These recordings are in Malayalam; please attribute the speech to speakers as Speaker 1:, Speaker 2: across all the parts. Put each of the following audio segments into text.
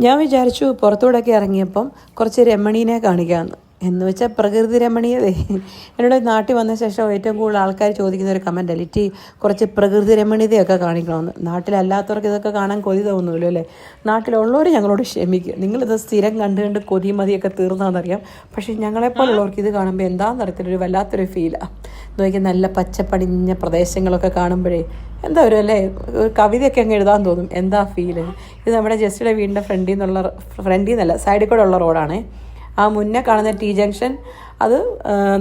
Speaker 1: ഞാൻ വിചാരിച്ചു പുറത്തൂടെയൊക്കെ ഇറങ്ങിയപ്പം കുറച്ച് രമണീനെ കാണിക്കാമെന്ന് എന്ന് വെച്ചാൽ പ്രകൃതി രമണീയതേ എന്നോട് നാട്ടിൽ വന്ന ശേഷം ഏറ്റവും കൂടുതൽ ആൾക്കാർ ചോദിക്കുന്ന ഒരു കമന്റ് ലിറ്റി കുറച്ച് പ്രകൃതി രമണീയതയൊക്കെ കാണിക്കണമെന്ന് നാട്ടിലല്ലാത്തവർക്ക് ഇതൊക്കെ കാണാൻ കൊതി തോന്നുമല്ലോ അല്ലേ? നാട്ടിലുള്ളവർ ഞങ്ങളോട് ക്ഷമിക്കുക നിങ്ങളിത് സ്ഥിരം കണ്ട് കണ്ട് കൊതി മതിയൊക്കെ തീർന്നാന്നറിയാം. പക്ഷേ ഞങ്ങളെപ്പോലുള്ളവർക്ക് ഇത് കാണുമ്പോൾ എന്താണെന്ന് അറിയത്തില്ല ഒരു വല്ലാത്തൊരു ഫീലാണ് നോക്കി നല്ല പച്ചപ്പടിഞ്ഞ പ്രദേശങ്ങളൊക്കെ കാണുമ്പോഴേ എന്താ ഒരു അല്ലേ? ഒരു കവിതയൊക്കെ അങ്ങ് എഴുതാൻ തോന്നും. എന്താ ഫീൽ ഇത് നമ്മുടെ ജസ്റ്റിയുടെ വീടിന്റെ ഫ്രണ്ടിൽ നിന്നുള്ള ഫ്രണ്ടിൽ നിന്നല്ല സൈഡിൽ കൂടെ ഉള്ള റോഡാണ് ആ മുന്നേ കാണുന്ന ടി ജംഗ്ഷൻ അത്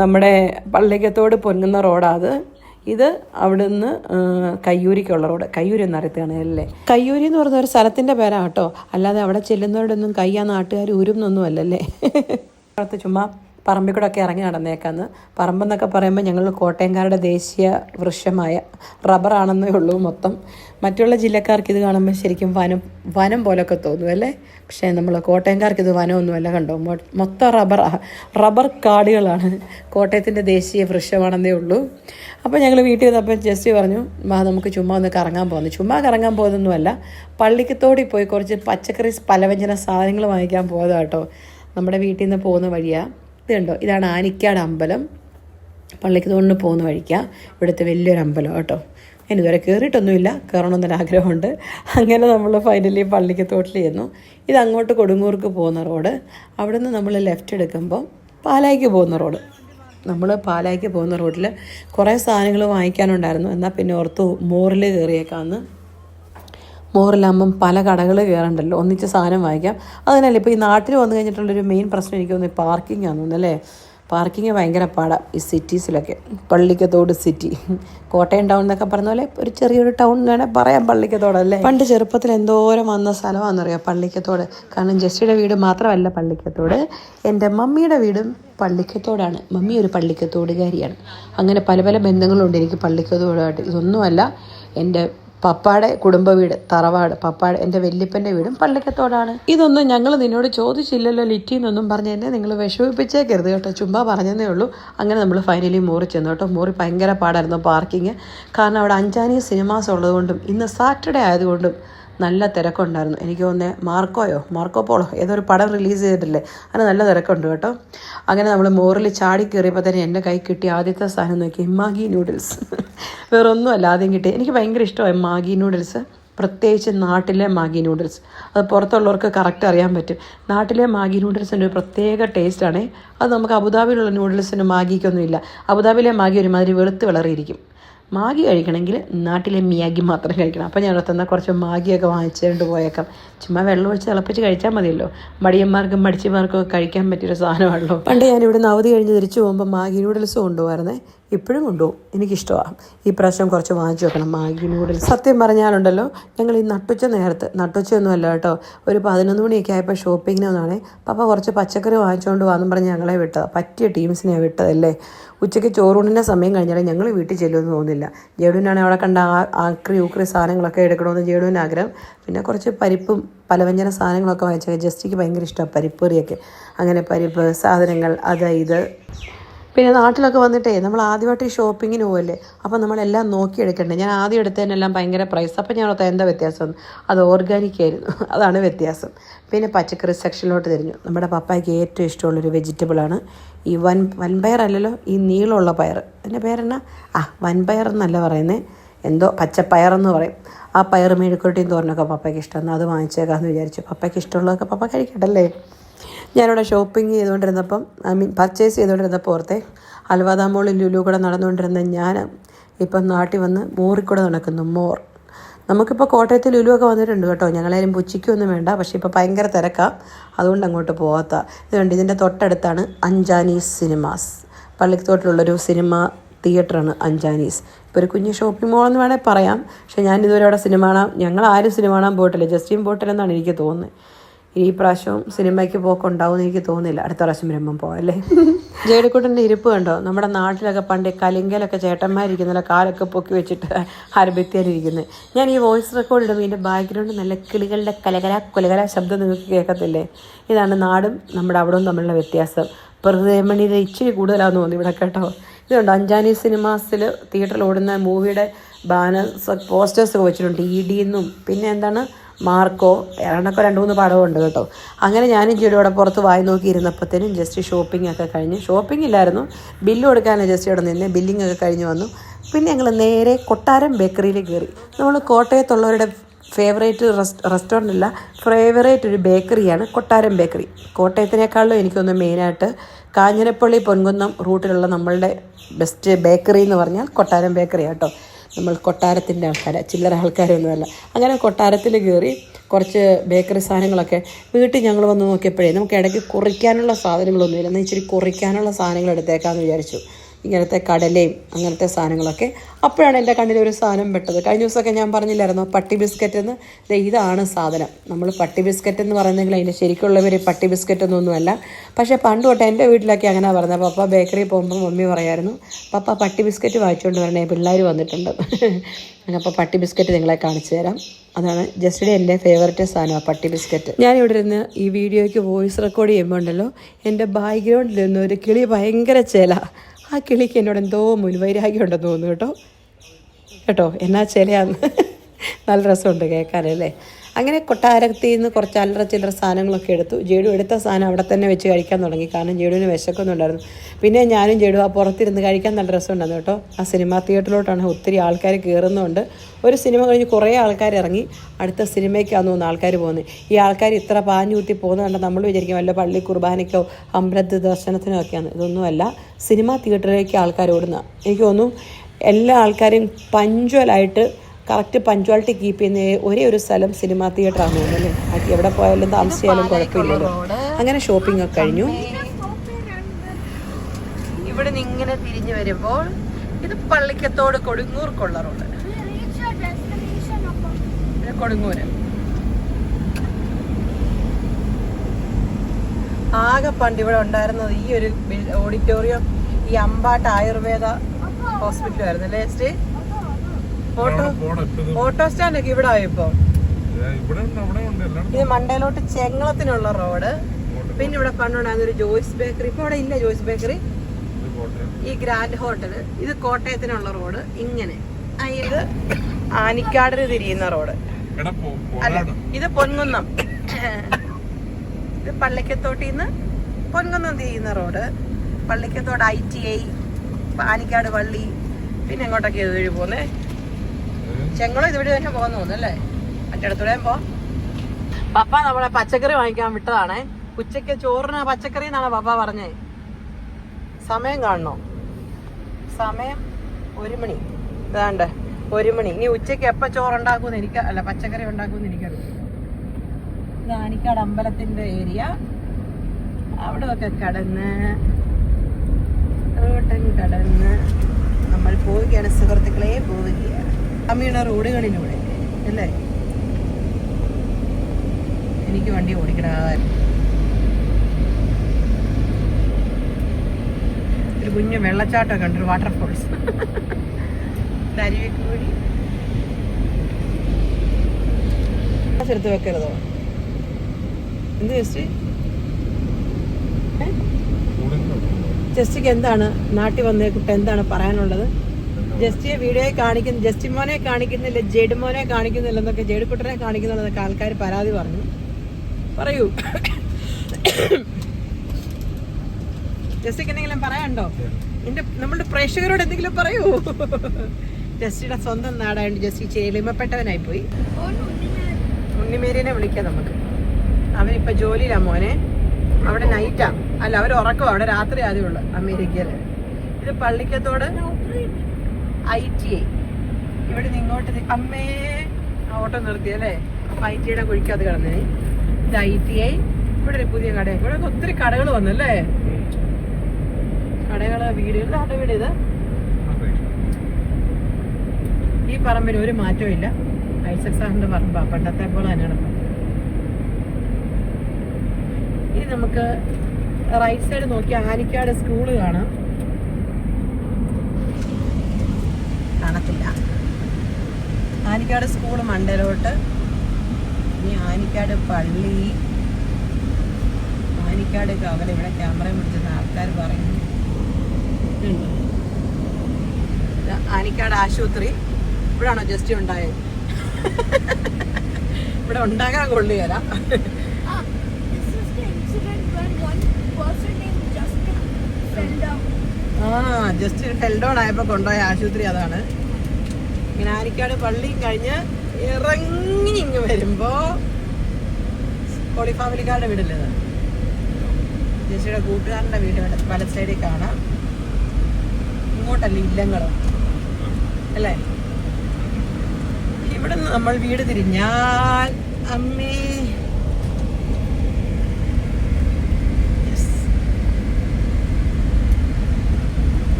Speaker 1: നമ്മുടെ പള്ളിക്കത്തോട് പൊന്നുന്ന റോഡാണ് അത്. ഇത് അവിടുന്ന് കയ്യൂരിക്കുള്ള റോഡ് കയ്യൂരി എന്നറിയത്താണ് അല്ലേ? കയ്യൂരി എന്ന് പറയുന്ന ഒരു സ്ഥലത്തിന്റെ പേരാണ് കേട്ടോ. അല്ലാതെ അവിടെ ചെല്ലുന്നവരോടൊന്നും കയ്യാ നാട്ടുകാർ ഉരുന്നൊന്നും അല്ലല്ലേ? ചുമ്മാ പറമ്പിൽ കൂടെ ഒക്കെ ഇറങ്ങി നടന്നേക്കാന്ന്. പറമ്പെന്നൊക്കെ പറയുമ്പോൾ ഞങ്ങൾ കോട്ടയംകാരുടെ ദേശീയ വൃക്ഷമായ റബ്ബറാണെന്നേ ഉള്ളൂ മൊത്തം. മറ്റുള്ള ജില്ലക്കാർക്ക് ഇത് കാണുമ്പോൾ ശരിക്കും വനം വനം പോലൊക്കെ തോന്നും അല്ലേ? പക്ഷേ നമ്മൾ കോട്ടയംകാർക്ക് ഇത് വനമൊന്നുമല്ല കണ്ടോ? മൊത്തം റബ്ബർ റബ്ബർ കാടുകളാണ്. കോട്ടയത്തിന്റെ ദേശീയ വൃക്ഷമാണെന്നേ ഉള്ളൂ. അപ്പോൾ ഞങ്ങൾ വീട്ടിൽ വന്നപ്പോൾ ജസ്റ്റ് പറഞ്ഞു മാ നമുക്ക് ചുമ്മാ ഒന്ന് കറങ്ങാൻ പോകുന്നു ചുമ്മാ കറങ്ങാൻ പോകുന്നൊന്നുമല്ല പള്ളിക്കത്തോടി പോയി കുറച്ച് പച്ചക്കറി പലവ്യഞ്ജന സാധനങ്ങൾ വാങ്ങിക്കാൻ പോയതാട്ടോ നമ്മുടെ വീട്ടിൽ നിന്ന് പോകുന്ന വഴിയാണ് ഇത് കണ്ടോ ഇതാണ് ആനിക്കാട് അമ്പലം. പള്ളിക്ക് തോണിന് പോകുന്ന വഴിക്കാ. ഇവിടുത്തെ വലിയൊരു അമ്പലം കേട്ടോ. ഞാൻ ഇതുവരെ കയറിയിട്ടൊന്നുമില്ല കയറണമെന്നൊരു ആഗ്രഹമുണ്ട്. അങ്ങനെ നമ്മൾ ഫൈനലി പള്ളിക്ക് തോട്ടിൽ ചെന്നു. ഇത് അങ്ങോട്ട് കൊടുങ്ങൂർക്ക് പോകുന്ന റോഡ്. അവിടെ നിന്ന് നമ്മൾ ലെഫ്റ്റ് എടുക്കുമ്പോൾ പാലായിക്ക് പോകുന്ന റോഡ്. നമ്മൾ പാലായിക്ക് പോകുന്ന റോഡിൽ കുറേ സാധനങ്ങൾ വാങ്ങിക്കാനുണ്ടായിരുന്നു. എന്നാൽ പിന്നെ ഓർത്തു മോറിൽ കയറിയേക്കാന്ന്. മോറിലാകുമ്പം പല കടകൾ കയറണ്ടല്ലോ ഒന്നിച്ച് സാധനം വാങ്ങിക്കാം. അതിനല്ല ഇപ്പോൾ ഈ നാട്ടിൽ വന്നു കഴിഞ്ഞിട്ടുള്ളൊരു മെയിൻ പ്രശ്നം എനിക്ക് തോന്നുന്നു പാർക്കിംഗ് ആണെന്ന് തോന്നുന്നു അല്ലേ? പാർക്കിംഗ് ഭയങ്കര പാടാണ് ഈ സിറ്റീസിലൊക്കെ പള്ളിക്കത്തോട് സിറ്റി കോട്ടയം ടൗൺ എന്നൊക്കെ പറഞ്ഞ പോലെ ഒരു ചെറിയൊരു ടൗൺ വേണേൽ പറയാം പള്ളിക്കത്തോടല്ലേ പണ്ട് ചെറുപ്പത്തിൽ എന്തോരം വന്ന സ്ഥലമാണെന്നറിയാം പള്ളിക്കത്തോട്? കാരണം ജസ്റ്റിയുടെ വീട് മാത്രമല്ല പള്ളിക്കത്തോട്. എന്റെ മമ്മിയുടെ വീടും പള്ളിക്കത്തോടാണ്. മമ്മി ഒരു പള്ളിക്കത്തോടുകാരിയാണ്. അങ്ങനെ പല പല ബന്ധങ്ങളുണ്ട് എനിക്ക് പള്ളിക്കത്തോടായിട്ട്. ഇതൊന്നുമല്ല എന്റെ പപ്പാടെ കുടുംബ വീട് തറവാട് പപ്പാട് എന്റെ വല്യപ്പന്റെ വീടും പള്ളിക്കത്തോടാണ്. ഇതൊന്നും ഞങ്ങൾ നിന്നോട് ചോദിച്ചില്ലല്ലോ ലിറ്റി എന്നൊന്നും പറഞ്ഞ് എന്നെ നിങ്ങൾ വിഷമിപ്പിച്ചേക്കരുത് കേട്ടോ. ചുമ്മാ പറഞ്ഞതേ ഉള്ളൂ. അങ്ങനെ നമ്മൾ ഫൈനലി മൂറി ചെന്നു കേട്ടോ. മൂറി ഭയങ്കര പാടായിരുന്നു പാർക്കിങ് കാരണം അവിടെ അഞ്ചാനി സിനിമാസ് ഉള്ളതുകൊണ്ടും ഇന്ന് സാറ്റർഡേ ആയതുകൊണ്ടും നല്ല തിരക്കുണ്ടായിരുന്നു. എനിക്ക് തോന്നുന്നത് മാർക്കോയോ? Marco polo? ഏതൊരു പടം റിലീസ് ചെയ്തിട്ടില്ലേ? അതിന് നല്ല തിരക്കുണ്ട് കേട്ടോ. അങ്ങനെ നമ്മൾ മോറിൽ ചാടി കയറിയപ്പോൾ തന്നെ എന്റെ കൈ കിട്ടിയ ആദ്യത്തെ സാധനം നോക്കി മാഗി നൂഡിൽസ്. വേറെ ഒന്നുമല്ല ആദ്യം കിട്ടി. എനിക്ക് ഭയങ്കര ഇഷ്ടമായി മാഗി നൂഡിൽസ്. പ്രത്യേകിച്ച് നാട്ടിലെ മാഗി നൂഡിൽസ്. അത് പുറത്തുള്ളവർക്ക് കറക്റ്റ് അറിയാൻ പറ്റും. നാട്ടിലെ മാഗി നൂഡിൽസിന്റെ ഒരു പ്രത്യേക ടേസ്റ്റാണ് അത് നമുക്ക് അബുദാബിയിലുള്ള നൂഡിൽസിന് മാഗിക്കൊന്നും ഇല്ല. അബുദാബിയിലെ മാഗി ഒരുമാതിരി വെളുത്ത് വിളറിയിരിക്കും. മാഗി കഴിക്കണമെങ്കിൽ നാട്ടിലെ മിയാഗി മാത്രം കഴിക്കണം. അപ്പോൾ ഞാൻ ഓർത്തുന്ന കുറച്ച് മാഗിയൊക്കെ വാങ്ങിച്ചുകൊണ്ട് പോയേക്കാം. ചുമ്മാ വെള്ളം ഒഴിച്ച് തിളപ്പിച്ച് കഴിച്ചാൽ മതിയല്ലോ. മടിയന്മാർക്കും മടിച്ചിമാർക്കും ഒക്കെ കഴിക്കാൻ പറ്റിയൊരു സാധനമാണല്ലോ. പണ്ട് ഞാൻ നിന്ന് അവധി കഴിഞ്ഞ് തിരിച്ചു പോകുമ്പോൾ മാഗി നൂഡിൽസ് കൊണ്ടുപോകാറുണ്ട് ഇപ്പോഴും കൊണ്ടുപോകും. എനിക്കിഷ്ടമാണ് ഈ പ്രാവശ്യം കുറച്ച് വാങ്ങിച്ചു വെക്കണം മാഗി നൂഡിൽസ് സത്യം പറഞ്ഞാലുണ്ടല്ലോ ഞങ്ങൾ ഈ നട്ടുച്ച നേരത്ത് നട്ടുച്ചയൊന്നും അല്ല കേട്ടോ. ഒരു പതിനൊന്ന് മണിയൊക്കെ ആയപ്പോൾ ഷോപ്പിങ്ങിന് വന്നാണേ. പപ്പ കുറച്ച് പച്ചക്കറി വാങ്ങിച്ചുകൊണ്ട് വന്നു പറഞ്ഞ് ഞങ്ങളെ വിട്ടതാണ് പറ്റിയ ടീംസിനെ വിട്ടതല്ലേ. ഉച്ചയ്ക്ക് ചോറൂണിന്റെ സമയം കഴിഞ്ഞാൽ ഞങ്ങൾ വീട്ടിൽ ചെല്ലുമെന്ന് തോന്നുന്നില്ല. ജേഡുവിനാണ് അവിടെ കണ്ട ആക്രി ഊക്രി സാധനങ്ങളൊക്കെ എടുക്കണമെന്ന് ജേഡുവിന് ആഗ്രഹം. പിന്നെ കുറച്ച് പരിപ്പും പലവ്യഞ്ജന സാധനങ്ങളൊക്കെ വാങ്ങിച്ച ജസ്റ്റിക്ക് ഭയങ്കര ഇഷ്ടമാണ്. പരിപ്പറിയൊക്കെ അങ്ങനെ പരിപ്പ് സാധനങ്ങൾ അത് ഇത്. പിന്നെ നാട്ടിലൊക്കെ വന്നിട്ടേ നമ്മൾ ആദ്യമായിട്ട് ഷോപ്പിങ്ങിന് പോവല്ലേ? അപ്പോൾ നമ്മളെല്ലാം നോക്കി നോക്കിയെടുക്കണ്ടേ ഞാൻ ആദ്യം എടുത്തതിനെല്ലാം ഭയങ്കര പ്രൈസ് അപ്പോൾ ഞാൻ ഓർത്ത എന്താ വ്യത്യാസം? അത് ഓർഗാനിക് ആയിരുന്നു. അതാണ് വ്യത്യാസം. പിന്നെ പച്ചക്കറി സെക്ഷനിലോട്ട് തിരിഞ്ഞു. നമ്മുടെ പപ്പായ്ക്ക് ഏറ്റവും ഇഷ്ടമുള്ളൊരു വെജിറ്റബിളാണ് ഈ വൻ വൻപയർ അല്ലല്ലോ ഈ നീളമുള്ള പയർ എന്റെ പേരെന്നാ? ആ വൻപയർ എന്നല്ല പറയുന്നത് എന്തോ പച്ചപ്പയറെന്ന് പറയും. ആ പയർ മെഴുക്കുട്ടിയും തോരനൊക്കെ പപ്പയ്ക്ക് ഇഷ്ടമെന്ന് അത് വാങ്ങിച്ചേക്കാമെന്ന് വിചാരിച്ചു പപ്പയ്ക്ക് ഇഷ്ടമുള്ളതൊക്കെ പപ്പ കഴിക്കട്ടല്ലേ? ഞാനിവിടെ ഷോപ്പിംഗ് ചെയ്തുകൊണ്ടിരുന്നപ്പം ഐ മീൻ പർച്ചേസ് ചെയ്തുകൊണ്ടിരുന്നപ്പോൾ ഓർത്തെ അൽവാദാമോളിൽ ലുലു കൂടെ നടന്നുകൊണ്ടിരുന്ന ഞാൻ ഇപ്പം നാട്ടിൽ വന്ന് മോറിക്കൂടെ നടക്കുന്നു മോർ. നമുക്കിപ്പോൾ കോട്ടയത്ത് ഒക്കെ വന്നിട്ടുണ്ട് കേട്ടോ. ഞങ്ങളേലും പുച്ചിക്കൊന്നും വേണ്ട പക്ഷേ ഇപ്പോൾ ഭയങ്കര തിരക്കാണ് അതുകൊണ്ട് അങ്ങോട്ട് പോകാത്ത ഇതുണ്ട് ഇതിന്റെ തൊട്ടടുത്താണ് അഞ്ചാനീസ് സിനിമാസ്. പള്ളിത്തോട്ടിലുള്ളൊരു സിനിമ തിയേറ്ററാണ് അഞ്ചാനീസ്. ഇപ്പോൾ ഒരു കുഞ്ഞ് ഷോപ്പിംഗ് മോൾ എന്ന് വേണേൽ പറയാം. പക്ഷേ ഞാൻ ഇതുവരെ അവിടെ സിനിമ കാണാൻ ഞങ്ങൾ ആരും സിനിമ കാണാൻ പോയിട്ടില്ല. ജസ്റ്റിൻ പോയിട്ടില്ലെന്നാണ് എനിക്ക് തോന്നുന്നത്. ഈ പ്രാവശ്യം സിനിമയ്ക്ക് പോക്കുണ്ടാവും എന്ന് എനിക്ക് തോന്നുന്നില്ല. അടുത്ത പ്രാവശ്യം വരുമ്പം പോകല്ലേ ജേടിക്കൂട്ടന്റെ ഇരിപ്പ് കണ്ടോ? നമ്മുടെ നാട്ടിലൊക്കെ പണ്ട് കലിങ്കലൊക്കെ ചേട്ടന്മാരിക്കുന്നല്ലോ കാലൊക്കെ പൊക്കി വെച്ചിട്ട് ആരഭിത്തിയാലിരിക്കുന്നത് ഞാൻ ഈ വോയിസ് റെക്കോർഡ് ഇടുമ്പോൾ ഇതിന്റെ ബാക്ക്ഗ്രൗണ്ട് നല്ല കിളികളുടെ കലകല കുലകല ശബ്ദം നിങ്ങൾക്ക് കേൾക്കത്തില്ലേ? ഇതാണ് നാടും നമ്മുടെ അവിടവും തമ്മിലുള്ള വ്യത്യാസം. പ്രകൃതിമണിയുടെ ഇച്ചിരി കൂടുതലാണെന്ന് തോന്നുന്നു ഇവിടെ കേട്ടോ. ഇതുണ്ട്? അഞ്ചാനി സിനിമാസിൽ തിയേറ്ററിൽ ഓടുന്ന മൂവിയുടെ ബാനേഴ്സ് പോസ്റ്റേഴ്സ് വെച്ചിട്ടുണ്ട്. ഇ ഡി എന്നും പിന്നെ എന്താണ്? മാർക്കോ ഏതാണ്ടൊക്കെ രണ്ട് മൂന്ന് പടമുണ്ട് കേട്ടോ. അങ്ങനെ ഞാനും ജിയുടെ പുറത്ത് വായി നോക്കി ഇരുന്നപ്പോഴത്തേനും ജസ്റ്റ് ഷോപ്പിംഗ് ഒക്കെ കഴിഞ്ഞ്. ഷോപ്പിംഗ് ഇല്ലായിരുന്നു. ബില്ല് കൊടുക്കാനാണ് ജസ്റ്റ് ഇവിടെ നിന്ന്. ബില്ലിംഗ് ഒക്കെ കഴിഞ്ഞ് വന്നു. പിന്നെ ഞങ്ങൾ നേരെ കൊട്ടാരം ബേക്കറിയിൽ കയറി നമ്മൾ കോട്ടയത്തുള്ളവരുടെ ഫേവറേറ്റ് റെസ്റ്റ് റെസ്റ്റോറന്റ് അല്ല ഫേവറേറ്റ് ഒരു ബേക്കറിയാണ് കൊട്ടാരം ബേക്കറി. കോട്ടയത്തിനേക്കാളും എനിക്കൊന്ന് മെയിനായിട്ട് കാഞ്ഞിരപ്പള്ളി പൊൻകുന്നം റൂട്ടിലുള്ള നമ്മളുടെ ബെസ്റ്റ് ബേക്കറി എന്ന് പറഞ്ഞാൽ കൊട്ടാരം ബേക്കറി കേട്ടോ നമ്മൾ കൊട്ടാരത്തിന്റെ ആൾക്കാർ ചില്ലറ ആൾക്കാരൊന്നുമല്ല. അങ്ങനെ കൊട്ടാരത്തിൽ കയറി കുറച്ച് ബേക്കറി സാധനങ്ങളൊക്കെ വീട്ടിൽ ഞങ്ങൾ വന്ന് നോക്കിയപ്പോഴേ നമുക്ക് ഇടയ്ക്ക് കുറിക്കാനുള്ള സാധനങ്ങളൊന്നുമില്ല. എന്നാൽ ഇച്ചിരി കുറിക്കാനുള്ള സാധനങ്ങൾ എടുത്തേക്കാമെന്ന് വിചാരിച്ചു. ഇങ്ങനത്തെ കടലയും അങ്ങനത്തെ സാധനങ്ങളൊക്കെ അപ്പോഴാണ് എന്റെ കണ്ണിൽ ഒരു സാധനം പെട്ടത്. കഴിഞ്ഞ ദിവസമൊക്കെ ഞാൻ പറഞ്ഞില്ലായിരുന്നോ? പട്ടി ബിസ്ക്കറ്റ് എന്ന്? ഇതാണ് സാധനം. നമ്മൾ പട്ടി ബിസ്ക്കറ്റ് എന്ന് പറയുന്നെങ്കിൽ അതിന്റെ ശരിക്കുള്ളവർ പട്ടി ബിസ്ക്കറ്റ് ഒന്നുമല്ല പക്ഷേ പണ്ട് തൊട്ട് എന്റെ വീട്ടിലൊക്കെ അങ്ങനെ പറഞ്ഞത്. പപ്പ ബേക്കറി പോകുമ്പോൾ മമ്മി പറയായിരുന്നു പപ്പ പട്ടി ബിസ്ക്കറ്റ് വായിച്ചുകൊണ്ട് വരണേ പിള്ളേർ വന്നിട്ടുണ്ട്. അപ്പോൾ പട്ടി ബിസ്ക്കറ്റ് നിങ്ങളെ കാണിച്ചു തരാം. അതാണ് ജസ്റ്റ് എന്റെ ഫേവററ്റ് സാധനമാണ് പട്ടി ബിസ്ക്കറ്റ്. ഞാനിവിടെ ഇരുന്ന് ഈ വീഡിയോയ്ക്ക് വോയിസ് റെക്കോർഡ് ചെയ്യുമ്പോൾ ഉണ്ടല്ലോ എന്റെ ബാക്ക്ഗ്രൗണ്ടിൽ നിന്ന് ഒരു കിളി ഭയങ്കര ചേല. ആ കിളിക്ക് എന്നോട് എന്തോ മുൻവൈരാഗ്യം ഉണ്ടെന്ന് തോന്നുന്നു കേട്ടോ. കേട്ടോ എന്നാ ചിലയാന്ന്. നല്ല രസമുണ്ട് കേൾക്കാനല്ലേ അങ്ങനെ കൊട്ടാരത്തിൽ നിന്ന് കുറച്ച് അല്ലറ ചില്ലറ സാധനങ്ങളൊക്കെ എടുത്തു. ജേഡു എടുത്ത സാധനം അവിടെ തന്നെ വെച്ച് കഴിക്കാൻ തുടങ്ങി. കാരണം ജേഡുവിന് വിശക്കൊന്നുണ്ടായിരുന്നു പിന്നെ ഞാനും ജേഡു ആ പുറത്തിരുന്ന് കഴിക്കാൻ നല്ല രസമുണ്ടായിരുന്നു കേട്ടോ. ആ സിനിമാ തിയേറ്ററിലോട്ടാണ് ഒത്തിരി ആൾക്കാർ കയറുന്നുണ്ട് ഒരു സിനിമ കഴിഞ്ഞ് കുറേ ആൾക്കാർ ഇറങ്ങി. അടുത്ത സിനിമയ്ക്കാന്ന് തോന്നുന്നു ആൾക്കാർ പോകുന്നത്. ഈ ആൾക്കാർ ഇത്ര പാഞ്ഞു പോകുന്നുണ്ട് നമ്മൾ വിചാരിക്കും വല്ല പള്ളി കുർബാനയ്ക്കോ അമ്പലത്ത് ദർശനത്തിനോ ഒക്കെയാണ്. ഇതൊന്നുമല്ല. സിനിമാ തിയേറ്ററിലേക്ക് ആൾക്കാർ ഓടുന്ന. എനിക്ക് തോന്നുന്നു എല്ലാ ആൾക്കാരും പഞ്ച്വലായിട്ട് കറക്റ്റ് പഞ്ച്വാലിറ്റി കീപ്പ് ചെയ്യുന്ന ഒരേ ഒരു സ്ഥലം സിനിമാ തിയേറ്റർ ആണ് തോന്നുന്നു അല്ലേ? ബാക്കി എവിടെ പോയാലും താമസിച്ചാലും കുഴപ്പമില്ലല്ലോ. അങ്ങനെ ഷോപ്പിംഗ് ഒക്കെ കഴിഞ്ഞു. ഇവിടെ നിന്ന് ഇങ്ങനെ തിരിഞ്ഞു വരുമ്പോൾ ഇത് പള്ളിക്കത്തോട് കൊടുങ്ങൂർക്കുള്ള റോഡ്. ഇത് കൊടുങ്ങൂര്. ആകെ പണ്ട് ഇവിടെ ഉണ്ടായിരുന്നത് ഈ ഒരു ഓഡിറ്റോറിയം ഈ അമ്പാട്ട് ആയുർവേദ ഹോസ്പിറ്റലായിരുന്നു അല്ലേ സ്റ്റേ ഓട്ടോ ഓട്ടോ സ്റ്റാൻഡ് ഒക്കെ ഇവിടെ ആയപ്പോ? ഇത് മണ്ടയിലോട്ട് ചെങ്ങളത്തിനുള്ള റോഡ്. പിന്നെ ഇവിടെ പണ്ടുണ്ടായിരുന്ന ഒരു ജോയ്സ് ബേക്കറി. ഇപ്പൊ ഇവിടെ ഇല്ല ജോയ്സ് ബേക്കറി. ഈ ഗ്രാൻഡ് ഹോട്ടൽ. ഇത് കോട്ടയത്തിനുള്ള റോഡ്. ഇങ്ങനെ. ഇത് ആനിക്കാടിന് തിരിയുന്ന റോഡ്. അല്ല ഇത് പൊൻകുന്നം. ഇത് പള്ളിക്കത്തോട്ടിൽ നിന്ന് പൊൻകുന്നം തിരിയുന്ന road. Pallikkathodu I T I Anikkad പള്ളി പിന്നെ എങ്ങോട്ടൊക്കെ ഇത് വഴി പോകുന്നേ ചെങ്ങളും ഇതുവഴി തന്നെ പോകുന്നു തോന്നുന്നല്ലേ മറ്റിടത്തൂടെയും പോ. പപ്പ നമ്മളെ പച്ചക്കറി വാങ്ങിക്കാൻ വിട്ടതാണേ. ഉച്ചയ്ക്ക് ചോറിന് പച്ചക്കറി എന്നാണ് പപ്പ പറഞ്ഞേ. സമയം കാണണോ? സമയം ഒരു മണി. ഇതാണ്ട് ഒരു മണി. ഇനി ഉച്ചയ്ക്ക് എപ്പോൾ ചോറുണ്ടാക്കുമെന്ന് എനിക്ക് അല്ല പച്ചക്കറി ഉണ്ടാക്കുമെന്ന് എനിക്കറിയാം നാനിക്കാട് അമ്പലത്തിന്റെ ഏരിയ. അവിടെ ഒക്കെ കടന്ന് റോട്ടൻ കടന്ന് നമ്മൾ പോവുകയാണ്. സുഹൃത്തുക്കളെ പോവുകയാണ്. അമ്മയുടെ റോഡുകളിലൂടെ അല്ലേ? എനിക്ക് വണ്ടി ഓടിക്കണ ഒരു കുഞ്ഞു വെള്ളച്ചാട്ടമൊക്കെ ഉണ്ട് ഒരു വാട്ടർഫോൾസ് അരുവിക്കുഴി എടുത്ത് വെക്കരുതോ? എന്ത് ജസ്റ്റ്? ജസ്റ്റിക്ക് എന്താണ് നാട്ടിൽ വന്നേക്കുട്ട എന്താണ് പറയാനുള്ളത്? ജസ്റ്റിയെ വീഡിയോയെ കാണിക്കുന്നു ജസ്റ്റി മോനെ കാണിക്കുന്നില്ല ജെഡ് മോനെ കാണിക്കുന്നില്ല എന്നൊക്കെ ജെഡുക്കുട്ടനെ കാണിക്കുന്നുള്ളതൊക്കെ ആൾക്കാർ പരാതി പറഞ്ഞു. പറയൂ. ജസ്റ്റിക്ക് എന്തെങ്കിലും പറയാനുണ്ടോ? എന്റെ നമ്മളുടെ പ്രേക്ഷകരോട് എന്തെങ്കിലും പറയൂ. ജസ്റ്റിയുടെ സ്വന്തം നാടായതുകൊണ്ട് ജസ്റ്റി ചേലിമപ്പെട്ടവനായി പോയി ഉണ്ണിമേരിനെ വിളിക്കാം നമുക്ക്. അവനിപ്പോ ജോലിയിലാ മോനെ. അവിടെ നൈറ്റാ അല്ല അവർ ഉറക്കോ അവിടെ രാത്രി ആദ്യമുള്ളു അമേരിക്കയിൽ ഇത് പള്ളിക്കത്തോട് ഐ ടി ഐ. ഇവിടെ നിന്ന് ഇങ്ങോട്ട് അമ്മേ ഓട്ടോ നിർത്തി അല്ലേ? അപ്പൊ ഐ ടിയുടെ കുഴിക്കകത്ത് കിടന്നേ ഇത് ഐ ടി ഐ. ഇവിടെ ഒരു പുതിയ കട ഇവിടെ ഒത്തിരി കടകൾ വന്നല്ലേ? കടകൾ വീടുകൾ ആരുടെ വീട് ഇത്. ഈ പറമ്പിന് ഒരു മാറ്റവും ഇല്ല. ഐസക് സാറിന്റെ പറമ്പാ. പണ്ടത്തെ പോലെ തന്നെയാണ്. ഇനി നമുക്ക് റൈറ്റ് സൈഡ് നോക്കി ആനിക്കാട് സ്കൂൾ കാണാം. ആനിക്കാട് സ്കൂൾ മണ്ടലോട്ട് ഇനി ആനിക്കാട് പള്ളി. ആനിക്കാട് കവല ഇവിടെ ക്യാമറ പിടിച്ചെന്ന് ആൾക്കാർ പറയുന്നു. ആനിക്കാട് ആശുപത്രി. ഇവിടാണോ ജസ്റ്റ് ഉണ്ടായത്?
Speaker 2: ഇവിടെ ഉണ്ടാകാൻ കൊള്ളുകയല്ല. ആ ജസ്റ്റ് ഫെൽഡോൺ ആയപ്പോൾ കൊണ്ടുപോയ ആശുപത്രി അതാണ്. ഇങ്ങനെ ആനിക്കാട് പള്ളി കഴിഞ്ഞ് ഇറങ്ങി ഇങ്ങ് വരുമ്പോ കോളിഫാമിലിക്കാരുടെ വീടല്ലേ ഇത്? ചേച്ചിയുടെ കൂട്ടുകാരന്റെ വീട് പല സൈഡിൽ കാണാം. ഇങ്ങോട്ടല്ല ഇല്ലങ്ങളും? അല്ലേ? ഇവിടെ നമ്മൾ വീട് തിരിഞ്ഞാൽ അമ്മേ.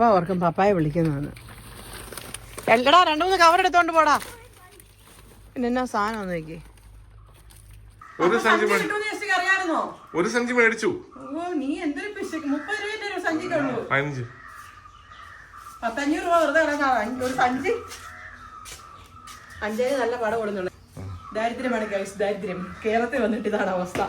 Speaker 2: പപ്പ അവർക്കും പപ്പായെ വിളിക്കുന്നതാണ്. എല്ലടാ രണ്ടു മൂന്ന് കവർ എടുത്തോണ്ട് പോടാ. പിന്നെ എന്നാ സാധനം നോക്കി.
Speaker 3: ഒരു സഞ്ചി ഒരു സഞ്ചി മേടിച്ചു.
Speaker 2: ഓ നീ എന്തൊരു പിശക്ക് മുപ്പത് രൂപ ഒരു പത്തഞ്ഞൂറ് രൂപ വെറുതെ ഒരു സഞ്ചി. അഞ്ചേരി നല്ല പടം കൊടുന്നുള്ളു ദാരിദ്ര്യമാണ് ഗൈസ് ദാരിദ്ര്യം. കേരളത്തിൽ വന്നിട്ട് ഇതാണ് അവസ്ഥ.